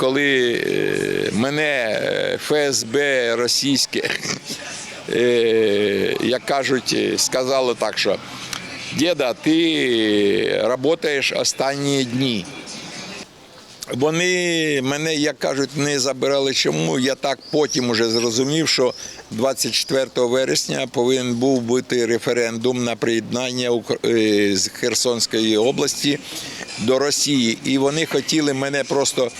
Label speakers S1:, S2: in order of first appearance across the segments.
S1: Коли е, мене е, ФСБ російське, е, як кажуть, сказало так, що діда, ти працюєш останні дні. Вони мене, як кажуть, не забирали. Чому? Я так потім уже зрозумів, що 24 вересня повинен був бути референдум на приєднання з Херсонської області до Росії. І вони хотіли мене просто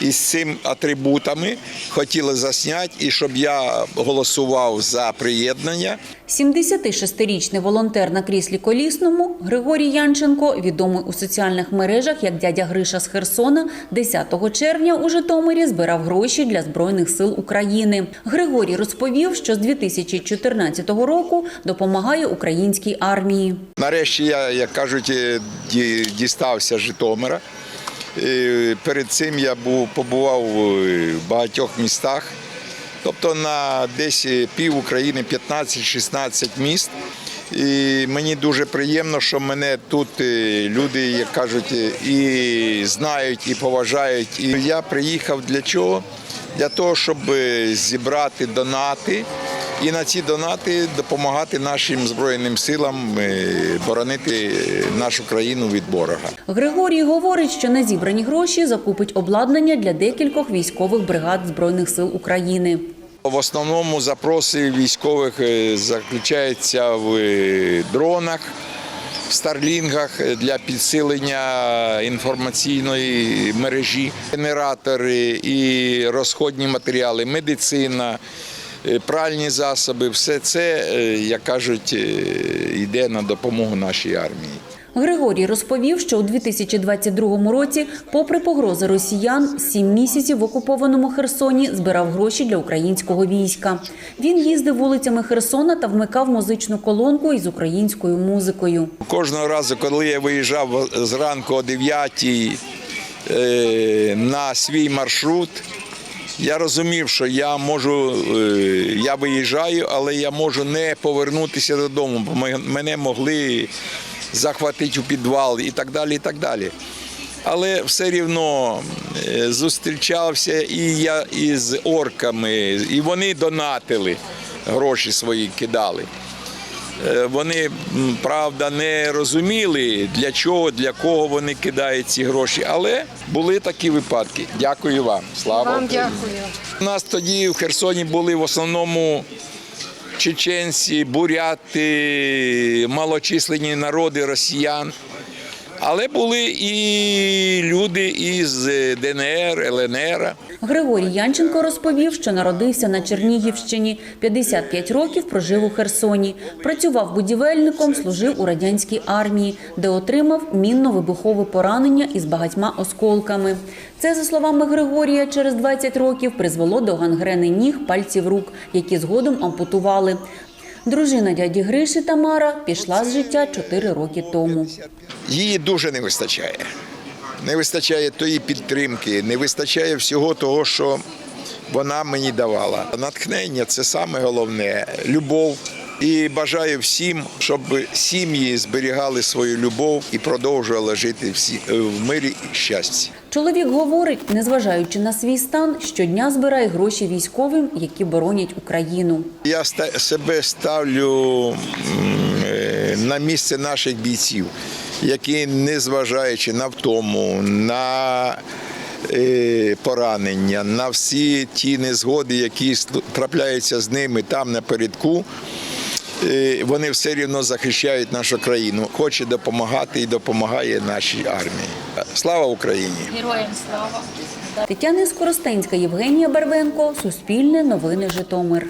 S1: із цим атрибутами хотіли засняти, і щоб я голосував за приєднання.
S2: 76-річний волонтер на кріслі колісному Григорій Янченко, відомий у соціальних мережах як дядя Гриша з Херсона, 10 червня у Житомирі збирав гроші для Збройних сил України. Григорій розповів, що з 2014 року допомагає українській армії.
S1: Нарешті я, як кажуть, е, дістався Житомира. Е, Перед цим я був, побував в багатьох містах, тобто на десь пів України 15-16 міст. І мені дуже приємно, що мене тут е, люди, як кажуть, е, і знають, і поважають. І я приїхав для чого? Для того, щоб зібрати донати і на ці донати допомагати нашим збройним силам е, боронити нашу країну від ворога.
S2: Григорій говорить, що на зібрані гроші закупить обладнання для декількох військових бригад Збройних сил України.
S1: В основному запроси військових е, заключаються в е, дронах, в старлінгах для підсилення інформаційної мережі, генератори і розходні матеріали, медицина, пральні засоби все це, е, як кажуть, е, йде на допомогу нашій армії.
S2: Григорій розповів, що у 2022 році, попри погрози росіян, сім місяців в окупованому Херсоні збирав гроші для українського війська. Він їздив вулицями Херсона та вмикав музичну колонку із українською музикою.
S1: Кожного разу, коли я виїжджав зранку о 9 е, на свій маршрут, я розумів, що я можу, е, я виїжджаю, але я можу не повернутися додому, бо мене могли захватити у підвал і так далі. і так далі. Але все рівно е, зустрічався і я із орками, і вони донатили, гроші свої кидали. Е, Вони, правда, не розуміли, для чого, для кого вони кидають ці гроші, але були такі випадки. Дякую вам. Слава
S3: Вам
S1: Україні.
S3: дякую.
S1: У нас тоді в Херсоні були в основному чеченці, буряти, малочисленні народи росіян. Але були і люди із е, ДНР, ЛНР.
S2: Григорій Янченко розповів, що народився на Чернігівщині, 55 років прожив у Херсоні, працював будівельником, служив у радянській армії, де отримав мінно-вибухове поранення із багатьма осколками. Це, за словами Григорія, через 20 років призвело до гангрени ніг, пальців рук, які згодом ампутували. Дружина дяді Гриші Тамара пішла з життя 4 роки тому.
S1: Її дуже не вистачає. Не вистачає тої підтримки, не вистачає всього того, що вона мені давала. Натхнення це саме головне любов. І бажаю всім, щоб сім'ї зберігали свою любов і продовжували жити всі е, в мирі і щасті.
S2: Чоловік говорить, незважаючи на свій стан, щодня збирає гроші військовим, які боронять Україну.
S1: Я себе ставлю е, на місце наших бійців, які, незважаючи на втому, на е, поранення, на всі ті незгоди, які трапляються з ними там напередку, е, вони все рівно захищають нашу країну. Хоче допомагати і допомагає нашій армії. Слава Україні!
S3: Героям слава.
S2: Тетяна Скоростенська, Євгенія Барвенко, Суспільне новини Житомир.